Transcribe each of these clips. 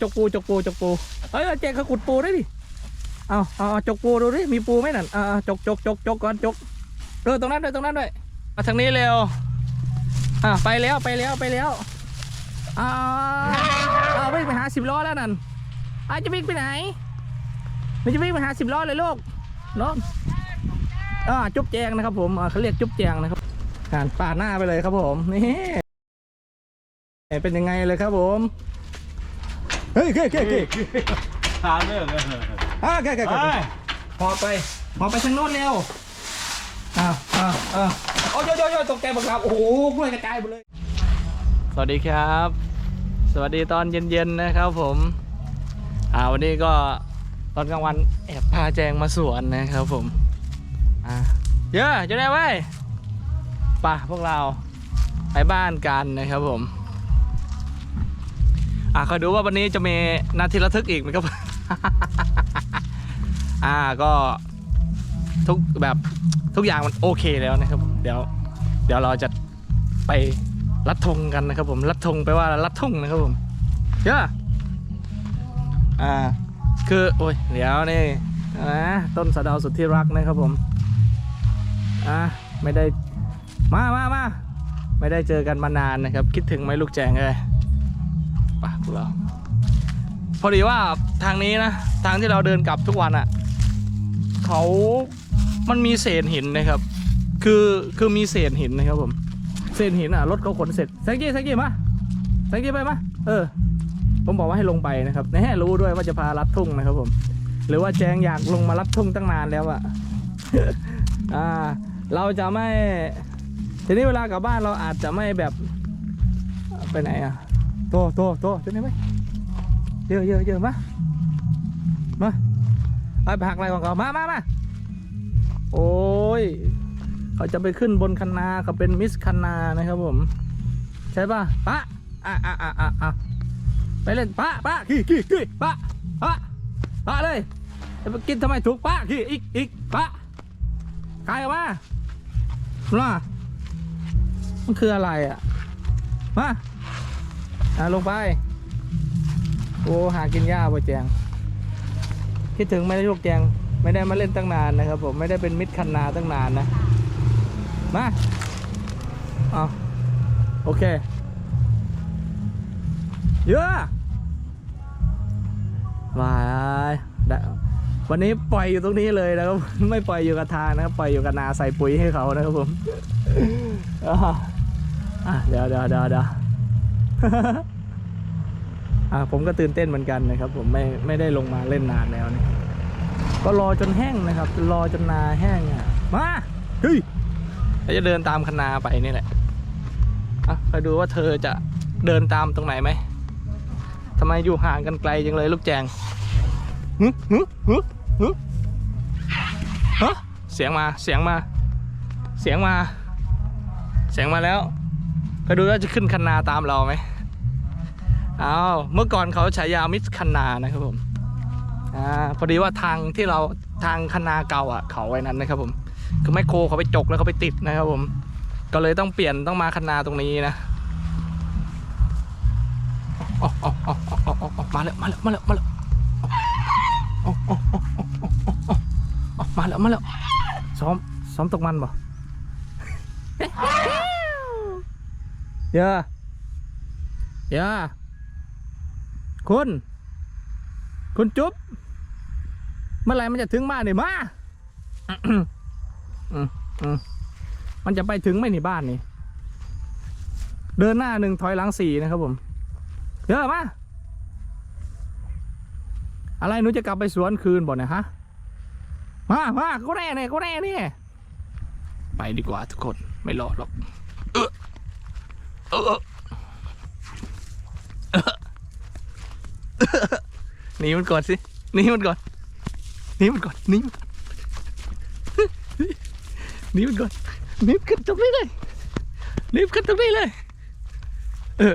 จกปูจกปูจกปูเอ้ยเจ๊เขาขุดปูได้ดิเอาเอาเอาจกปูดูดิมีปูไหมนั่นอ่าอ่าจกจกจกจกก่อนจกเออตรงนั้นด้วยตรงนั้นด้วยมาทางนี้เร็วอ่าไปแล้วไปแล้วไปแล้วอ่าเอาวิ่งไปหาสิบล้อแล้วนั่นอาจะวิ่งไปไหนมันจะวิ่งไปหาสิบล้อเลยลูกเนาะอ่าจุ๊บแจงนะครับ ผมเขาเรียกจุ๊บแจงนะครับการปาดหน้าไปเลยครับผมนี่เป็นยังไงเลยครับผม ฮ้ยเฮ้ยเฮ้ยเฮ้ยทางเรื่องเลยอ่าโอเคโอเคโอเคพอไปพอไปทางโน้นเร็วอ้าวอ้าวอ้าวโอ้ยโยโยโยตกใจบักครับโอ้โหกล้วยกระจายหมดเลย สวัสดีครับ สวัสดีตอนเย็นๆนะครับผมอ่าวันนี้ก็ตอนกลางวันแอบพาแจงมาสวนนะครับผมอ่าเยอะจะได้ไว้ป่ะพวกเราไปบ้านกันนะครับผม อ่าคอยดูว่าวันนี้จะมีนาทีระทึกอีกไหมครับ อ่าก็ทุกแบบทุกอย่างมันโอเคแล้วนะครับเดี๋ยว เดี๋ยวเราจะไปรัดธงกันนะครับ ผมรัดธงไปว่ารัดทงนะครับผมเยอะอ่า คือโอ้ยเดี๋ยวนี่นะต้นสะดาวสุดที่รักนะครับผมอ่าไม่ได้มามามาไม่ได้เจอกันมานานนะครับ คิดถึงไหมลูกแจงเลย ปะพวกเรา พอดีว่าทางนี้นะ ทางที่เราเดินกลับทุกวันอะ่ะเขามันมีเศษหินนะครับ คือคือมีเศษหินนะครับผม เศษหินอะรถเขาขนเสร็จแซงกี้แซงกี้มาแซงกี้ไปมาเออ ผมบอกว่าให้ลงไปนะครับแน่รู้ด้วยว่าจะพาลัดทุ่งนะครับผม หรือว่าแจงอยากลงมาลัดทุ่งตั้งนานแล้วอะอ่า เราจะไม่ทีนี้เวลากลับบ้านเราอาจจะไม่แบบไปไหนอะ โตโตโตจะได้ไหมเยอะเยอะเยอะมามาไปผักอะไรของเขามามามาโอ้ยเขาจะไปขึ้นบนคันนาเขาเป็นมิสคันนานะครับผม ใช่ป่ะปะอะอะอะอะอะไปเล่นปะปะขี่ขี่ขี่ปะปะปะเลยจะไปกินทำไมถูกปะขี่อีกอีกปะกายออกมามามันคืออะไรอะมา อะลงไป โอ้หากินหญ้าป่ะแจงคิดถึงไม่ได้ลูกแจงไม่ได้มาเล่นตั้งนานนะครับผมไม่ได้เป็นมิตรคันนาตั้งนานนะ มาเอาโอเค เยอะมาวันนี้ปล่อยอยู่ตรงนี้เลยนะครับไม่ปล่อยอยู่กับทางนะครับปล่อยอยู่กับนาใส่ปุ๋ยให้เขานะครับผมอ่าอะเดี๋ยวเดี๋ยวเดี๋ยวเดี๋ยว อ่าผมก็ตื่นเต้นเหมือนกันนะครับ ผมไม่ไม่ได้ลงมาเล่นนานแล้วนี่ก็รอจนแห้งนะครับรอจนนาแห้งอะมาเฮ้ยเราจะเดินตามคณาไปนี่แหละอะคอยดูว่าเธอจะเดินตามตรงไหนไหมทำไมอยู่ห่างกันไกลจังเลยลูกแจงหึหึหึหึฮะเสียงมาเสียงมา เสียงมา เสียงมาแล้ว คอยดูว่าจะขึ้นคันนาตามเราไหมอ้าวเมื่อก่อนเขาฉายามิสคันนานะครับผมอ่าพอดีว่าทางที่เราทางคันนาเก่าอะเขาไว้นั้นนะครับผมคือแมคโครเขาไปจกแล้วเขาไปติดนะครับผม ก็เลยต้องเปลี่ยนต้องมาคันนาตรงนี้นะอออ๋ออ๋ออ๋ออ๋ออ๋อมาแล้วมาแล้วมาแล้วมาแล้วอออ๋ออ๋ออ๋ออ๋ออ๋ออ๋อมาแล้วมาแล้วซ้อมซ้อมตกมันบ่ เดี๋ยวเดี๋ยวคุณคุณจุ๊บเมื่อไหร่มันจะถึงบ้านนี่มาอืมอืมมันจะไปถึงไมนี่บ้านนี่เดินหน้าหนึ่งถอยหลังสี่นะครับผมเดี๋ยวมาอะไรหนูจะกลับไปสวนคืนบ่เนี่ยฮะมามาก็แน่เนี่ยก็แน่เนี่ยไปดีกว่าทุกคนไม่รอหรอก หนีมันก่อนสิหนีมันก่อนหนีมันก่อนหนีมันก่อนหนีมันก่อนหนีขึ้นตรงนี้เลยหนีขึ้นตรงนี้เลย เออ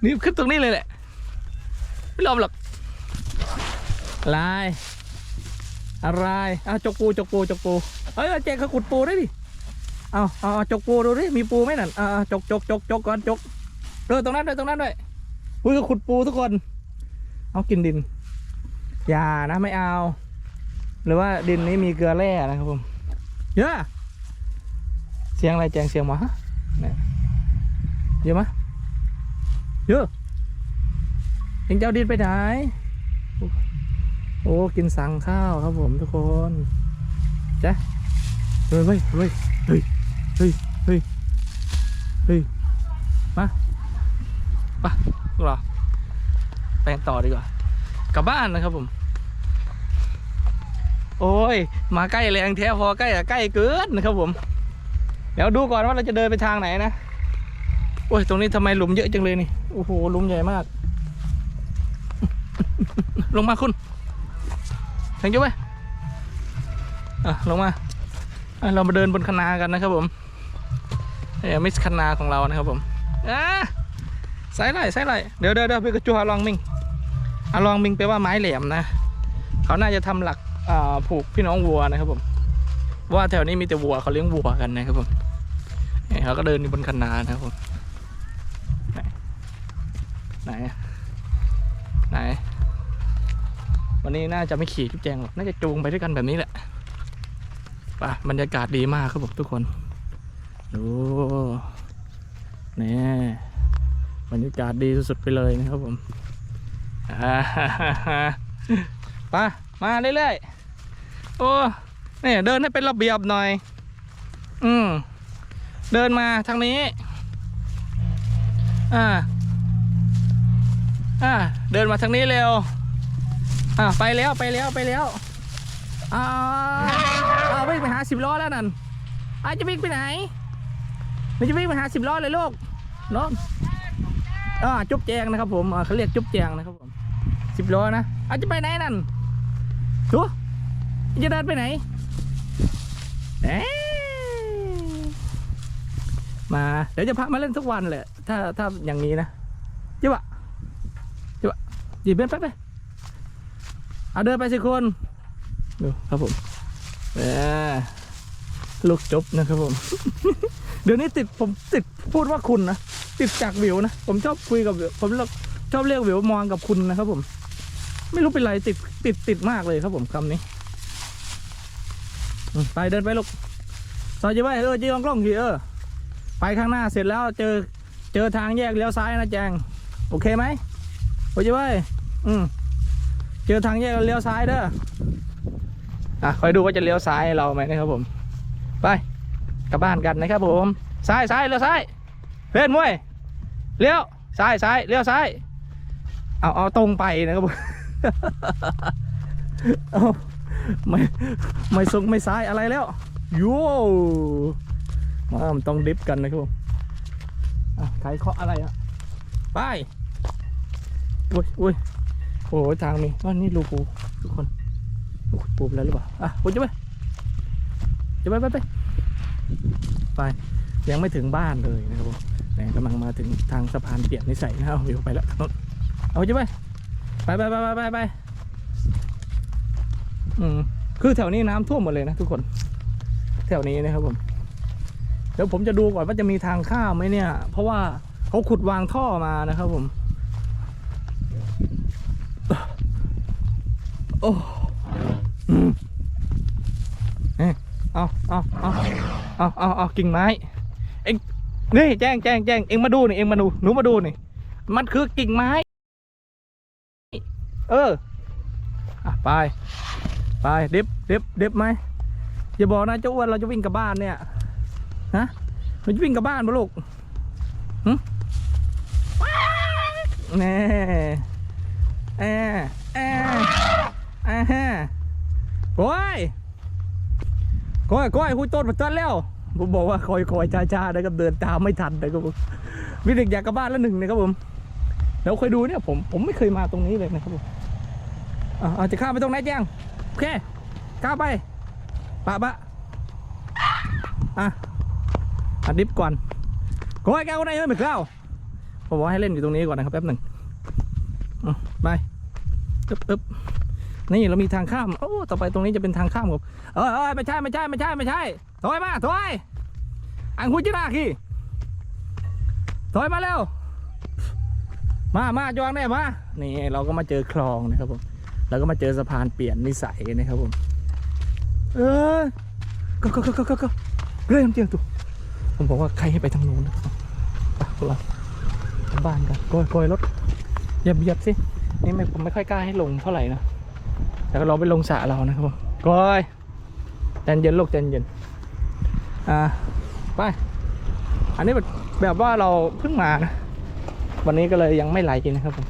หนีขึ้นตรงนี้เลยแหละไม่ยอมหรอกอะไรอะไรเอาจกปูจกปูจกปูเอ้ยเจ๊เขาขุดปูได้ดิ เอาเอาจกปูดูดิมีปูไหมนั่นเอาเอาจกจกจกจกก่อนจกเออตรงนั้นด้วยตรงนั้นด้วยอุ้ยเขาขุดปูทุกคน เอากินดิน อย่านะไม่เอา หรือว่าดินนี้มีเกลือแร่นะครับผมเยอะเสียงอะไรแจงเสียงหมาเนี่ยเยอะมะเยอะเอ็งจะเอาดินไปไหนโอ้กินสังข้าวครับผมทุกคนจ้ะเฮ้ยเฮ้ยเฮ้ย ฮ้ยเฮ้ยเฮ้ยมาไปพวกเราไปกันต่อดีกว่า กลับบ้านนะครับผม โอ้ย มาใกล้แรงแท้พอใกล้อะใกล้เกินนะครับผม เดี๋ยวดูก่อนว่าเราจะเดินไปทางไหนนะ โอ้ย ตรงนี้ทำไมหลุมเยอะจังเลยนี่ โอ้โห หลุมใหญ่มาก ลงมาคุณแทงจุ๊บไปอะ ลงมาอะเรามาเดินบนคะนากันนะครับผม เอ้ยมิสคะนาของเรานะครับผมอะใส่ไรใส่ไรเดี๋ยวเดี๋ยวเดี๋ยวพี่กระจูฮาลองมิงฮาลองมิงแปลว่าไม้แหลมนะเขาน่าจะทำหลักผูกพี่น้องวัวนะครับผมว่าแถวนี้มีแต่วัวเขาเลี้ยงวัวกันนะครับผมเนี่เขาก็เดินอยู่บนคันนานะครับผมไหนไหนไหน วันนี้น่าจะไม่ขี่จุ๊บแจงหรอกน่าจะจูงไปด้วยกันแบบนี้แหละป่ะบรรยากาศดีมากครับผมทุกคน ดูนี่บรรยากาศดีสุดๆไปเลยนะครับผมอ่าไปมาเรื่อยๆโอ้นี่เดินให้เป็นระเบียบหน่อย อืมเดินมาทางนี้ อ่า อ่า เดินมาทางนี้เร็ว อ่า ไปแล้วไปแล้วไปแล้วอ่าอ่าวิ่งไปหาสิบล้อแล้วนั่นอาจะวิ่งไปไหน มันจะวิ่งไปหาสิบล้อเลยลูกเนาะอ่าจุ๊บแจงนะครับ ผมเขาเรียกจุ๊บแจงนะครับผมสิบล้อนะอาจะไปไหนนั่นตัวจะเดินไปไหนมาเดี๋ยวจะพามาเล่นทุกวันแหละถ้าถ้าอย่างนี้นะจิบะจิบะจีบเป็นไปไปเอาเดินไปสิคนดูครับผมเออลูกจบนะครับผม เดี๋ยวนี้ติดผมติดพูดว่าคุณนะติดจากวิวนะผมชอบคุยกับวิวผมชอบเรียกวิวมองกับคุณนะครับ ผม ไม่รู้เป็นไรติดติดติดมากเลยครับ ผมคำนี้ไปเดินไปลูกซอยจีไว้เออจีกองกล้องทีเออไปข้างหน้าเสร็จแล้วเจอเจอทางแยกเลี้ยวซ้ายนะแจงโอเคไหมโอ้ยจีไว้อืมเจอทางแยกเลี้ยวซ้ายเด้ออะคอยดูว่าจะเลี้ยวซ้ายเราไหมนะครับผม ไป กลับบ้านกันนะครับผมซ้ายซ้ายเลี้ยวซ้ายเพื่อนมวยเลี้ยวซ้ายซ้ายเลี้ยวซ้ายเอาเอาตรงไปนะครับผมเอาไม่ไม่ทรงไม่ซ้ายอะไรแล้วโย่มาต้องดิฟกันนะครับผมใครเคาะอะไรอะไปอุ้ยอุ้ยโอ้โหทางมีว่านี่รูปูทุกคนโอ้โหปูไปแล้วหรือเปล่าอะปูจะไปจะไปไปไป ไปยังไม่ถึงบ้านเลยนะครับผมกำลังมาถึงทางสะพานเปลี่ยนนิสัยนะเอาวิวไปแล้วเอาจะไปไปไปไปไปไปไปอืมคือแถวนี้น้ำท่วมหมดเลยนะทุกคน แถวนี้นะครับผมเดี๋ยวผมจะดูก่อนว่าจะมีทางข้ามไหมเนี่ย เพราะว่าเขาขุดวางท่อมานะครับผม โอ้ เอ๊ะเอาเอาเอา เอาเอาเอากิ่งไม้เอ็งนี่แจ้งแจ้งแจ้งเอ็งมาดูนี่เอ็งมาดูหนูมาดูนี่มันคือกิ่งไม้ เอออะไปไปเดิฟดิฟดิฟไหมอย่าบอกนะเจ้าอ้วนเราจะวิ่งกลับบ้านเนี่ยฮะเราจะวิ่งกลับบ้านปะลูกหึแน่แอะแอะแอะฮะโอ้ย ก้อยก้อยคุยต้นมาต้นแล้ว ผมบอกว่าคอยคอยช้าช้านะครับเดินตามไม่ทันนะครับผมวิเด็กอยากกลับบ้านแล้วหนึ่งนะครับผมเดี๋ยวคอยดูเนี่ยผมผมไม่เคยมาตรงนี้เลยนะครับผมอาจจะข้ามไปตรงไหนแจ้งโอเคก้าไปปะปะอะอัดดิฟก่อนโอ้ยแก้วคนไหนไม่ก้าผมบอกให้เล่นอยู่ตรงนี้ก่อนนะครับแป๊บหนึ่งไปอึ๊บอึ๊บ นี่เรามีทางข้าม โอ้ ต่อไปตรงนี้จะเป็นทางข้ามครับเออเออไม่ใช่ไม่ใช่ไม่ใช่ไม่ใช่ถอยมาถอยอังคุจิราคีถอยมาเร็ว มามาจองได้มา นี่เราก็มาเจอคลองนะครับผมแล้วก็มาเจอสะพานเปลี่ยนนิสัยนะครับผม เออก็ก็ก็ก็ก็ก็เริ่มเจียงตัวผมบอกว่าใครให้ไปทางนู้นนะครับไปพวกเราบ้านกันโกยโกยรถเหยับเหยับสิ นี่ไม่ผมไม่ค่อยกล้าให้ลงเท่าไหร่นะ แต่ก็เราไปลงสระเรานะครับผมโกยใจเย็นลูกใจเย็นอ่าไปอันนี้แบบแบบว่าเราเพิ่งมานะวันนี้ก็เลยยังไม่ไหลกินนะครับผม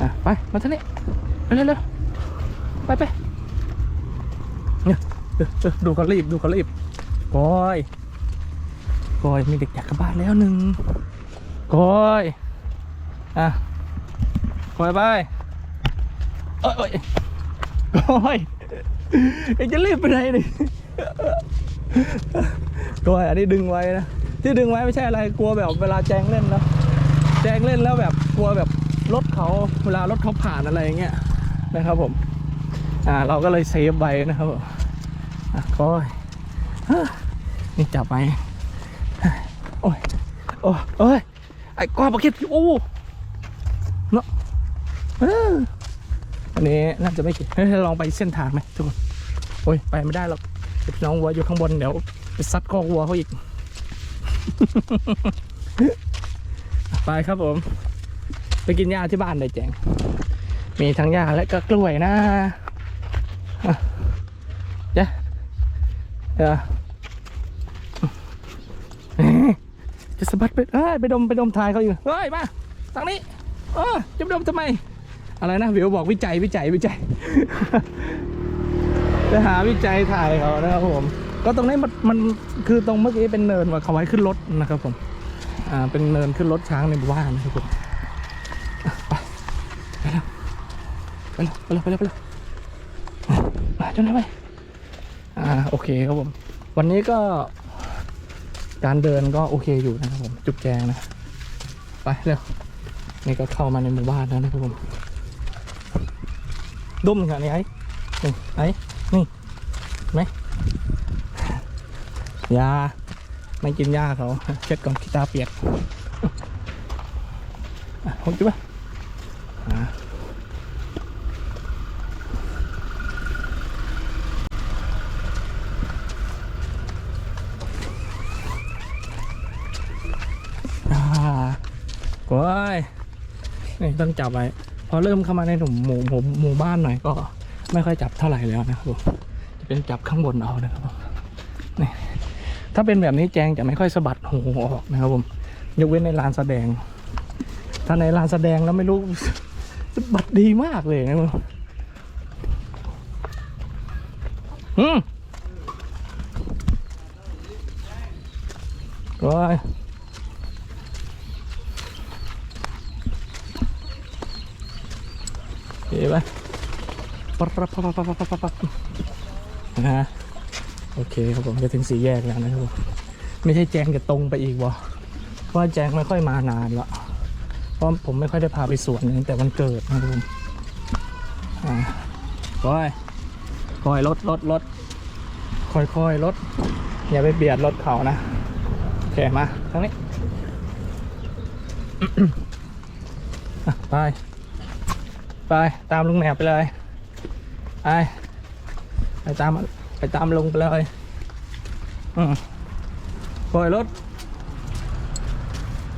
อะไปมาทานี้เร็วเร็วๆไปไปเนี่ยเออเออดูเขารีบดูเขารีบกอยกอยมีเด็กอยากกลับบ้านแล้วหนึ่งกอยอะกอยไปเอ้ย เอ้ยกอยเอ็งจะรีบไปไหนนี่กอยอันนี้ดึงไว้นะ ที่ดึงไว้ไม่ใช่อะไรกลัวแบบเวลาแจงเล่นนะแจงเล่นแล้วแบบกลัวแบบรถเขาเวลารถเขาผ่านอะไรอย่างเงี้ยนะครับผม อ่าเราก็เลยเซฟไว้นะครับผมอะก็เฮ้ยนี่จับไปโอ้ยโอ้ยไอ้ก้อนปลาเก็ตโอ้เนาะ อันนี้น่าจะไม่เกี่ยวเฮ้ลองไปเส้นทางไหมทุกคนโอ้ยไปไม่ได้หรอกน้องวัวอยู่ข้างบนเดี๋ยวไปซัดคอกวัวเขาอีก ไปครับผม ไปกินหญ้าที่บ้านเลยแจง มีทั้งหญ้าและก็กล้วยนะอะเจ๊เดี๋ยวเอ๊ะจะสะบัดไปเอ้ยไปดมไปดมทายเขาอยู่เฮ้ยมาทางนี้เออจะไปดมทำไม อะไรนะวิวบอกวิจัยวิจัยวิจัยจะหาวิจัยถ่ายเขานะครับผม ก็ตรงนี้มันมันคือตรงเมื่อกี้เป็นเนินว่าเขาไว้ขึ้นรถนะครับผม อ่าเป็นเนินขึ้นรถช้างในหมู่บ้านนะครับผมอะไปไปแล้วไปแล้วไปแล้วไปแล้วไปแล้วมาจนได้ไหมอ่าโอเคครับผม วันนี้ก็การเดินก็โอเคอยู่นะครับผม จุกแจงนะ ไปเร็วนี่ก็เข้ามาในหมู่บ้านแล้วนะครับผม ดมค่ะนี่ไอ้นี่ไอ้นี่ไหมยาไม่กินหญ้าเขาเช็ดก่อนขี้ตาเปียกอะผมจุ๊บอะอ่าโอ้ยนี่ต้องจับไว้ อเริ่มเข้ามาในหนุ่มหมู่หมู่หมู่บ้านหน่อยก็ไม่ค่อยจับเท่าไหร่แล้วนะครับผมจะเป็นจับข้างบนเอานะครับผมนี่ถ้าเป็นแบบนี้แจงจะไม่ค่อยสะบัดหูออกนะครับผมยกเว้นในลานแสดง ถ้าในลานแสดงแล้วไม่รู้สะบัดดีมากเลยนะครับอืมว้ายเห็นไหม ปั๊บปั๊บปั๊บปั๊บปั๊บปั๊บนะฮะโอเคครับผมจะถึงสี่แยกแล้วนะครับผมไม่ใช่แจงจะตรงไปอีกวะเพราะว่าแจงไม่ค่อยมานานละเพราะผมไม่ค่อยได้พาไปสวนตั้งแต่วันเกิดนะครับผมอ่าคอยคอยรถรถรถค่อยคอยรถอย่าไปเบียดรถเขานะโอเคมาทางนี้ไป ไป ตามลุงแหนบไปเลย ไปไปตามไปตามลงไปเลยอืมก้อยรถ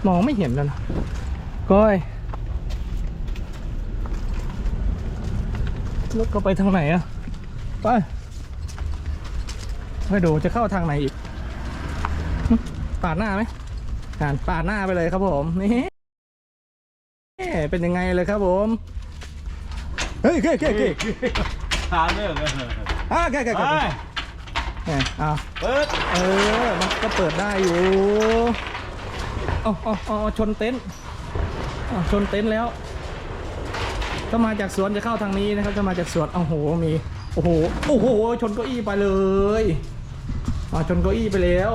มองไม่เห็นแล้วนะก้อยรถก็ไปทางไหนอะไปไม่ดูจะเข้าทางไหนอีกปาดหน้าไหมการปาดหน้าไปเลยครับผมนี่เป็นยังไงเลยครับผม เฮ้ยเฮ้ยเฮ้ย เฮ้ยทางเลิกเลยอะแกแกไปแกเนี่ยอะเปิดเออ มันก็เปิดได้อยู่อ๋ออ๋ออ๋อชนเต็นท์อ๋อชนเต็นท์แล้วถ้ามาจากสวนจะเข้าทางนี้นะครับถ้ามาจากสวนโอ้โหมีโอ้โหโอ้โหชนเก้าอี้ไปเลยอ๋อชนเก้าอี้ไปแล้ว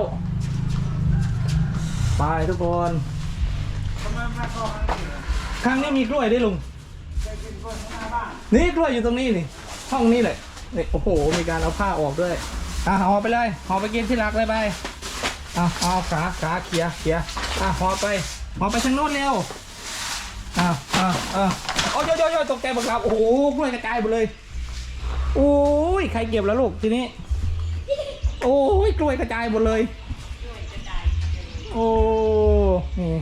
ไปทุกคนทำไมไม่เข้าทางนี้ข้างนี้มีกล้วยด้วยลุงจะกินกล้วยข้างหน้าบ้านนี่กล้วยอยู่ตรงนี้นี่ ห้องนี้เลยนี่โอ้โห มีการเอาผ้าออกด้วยอะห่อไปเลยห่อไปกินที่รักเลยไปเอาเอาขาขาเคลียเคลียอะห่อไปห่อไปทางโน้นเร็วอ้าอ้าอ้าโอ้ยโยโยยตกใจบักเราโอ้โหกล้วยกระจายหมดเลยโอ้ยใครเก็บแล้วลูกทีนี้ โอ้ยกล้วยกระจายหมดเลยโอ้นี่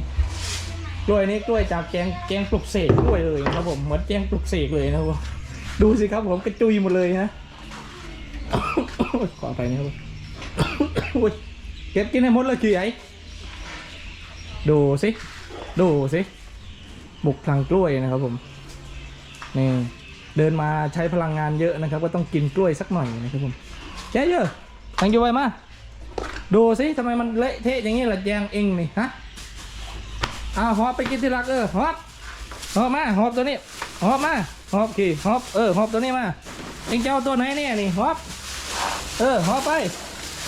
กล้วยนี้กล้วยจากแกงแกงปลุกเสกกล้วยเลยนะครับผมเหมือนแกงปลุกเสกเลยนะครับ ดูสิครับผมกระจุยหมดเลยนะขอไปนะครับผมโอ้ยเก็บกินให้หมดเลยคือไอ้ดูสิดูสิบุกพลังกล้วยนะครับผมนี่เดินมาใช้พลังงานเยอะนะครับ ก็ต้องกินกล้วยสักหน่อยนะครับผมแย่เยอะทังยูไว้มาดูสิทำไมมันเละเทะอย่างนี้ละแจงเองนี่ฮะอ้าวหอบไปกินที่รักเออหอบหอบมาหอบตัวนี้ หอบมาหอบขี่หอบเออหอบตัวนี้มาเองจะเอาตัวไหนเนี่ยนี่หอบเออหอบไป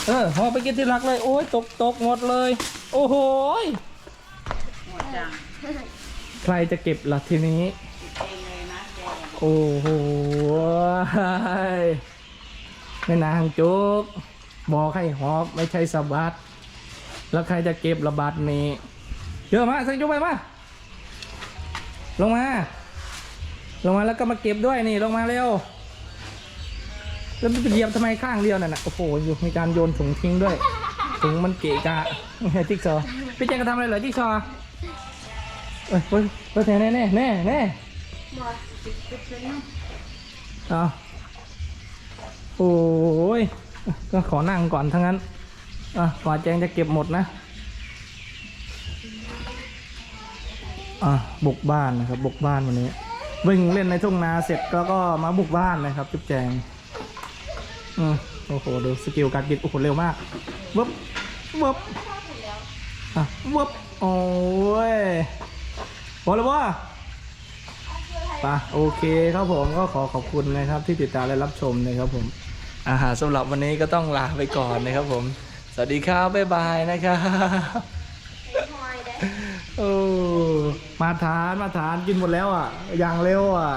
เออหอบไปกินที่รักเลย โอ้ยตกตกหมดเลย โอ้โหหมดจังใครจะเก็บล่ะทีนี้เองเลยนะแกโอ้โหแม่นางจ๊กบอกให้หอบไม่ใช่สบัดแล้วใครจะเก็บระบาดนี้เยอะมากสังจุไปมาลงมา ลงมาแล้วก็มาเก็บด้วยนี่ลงมาเร็วแล้วมันไปเหยียบทำไมข้างเดียวนั่นน่ะโอ้โหอยู่มีการโยนถุงทิ้งด้วยถุงมันเกะกะจิ๊กซอว์พี่แจงจะทำอะไรเหรอจิ๊กซอว์เอ้ยเฮ้ยเฮ้ยแน่แน่แน่แน่เอาโอ้ยก็ขอนั่งก่อนทั้งนั้นอะก่อนแจงจะเก็บหมดนะอะบุกบ้านนะครับบุกบ้านวันนี้ วิ่งเล่นในทุ่งนาเสร็จแล้วก็มาบุกบ้านนะครับ จุ๊บแจงอืมโอ้โหดูสกิลการกินโอ้โหเร็วมากวึบวึบอะวึบโอ้ยพอแล้ววะปะโอเคครับผมก็ขอขอบคุณนะครับ ที่ติดตามและรับชมนะครับผมอาหารสำหรับวันนี้ก็ต้องลาไปก่อนนะครับผม สวัสดีครับบ๊ายบายนะครับโอ้ มาทานมาทานกินหมดแล้วอะ อย่างเร็วอะ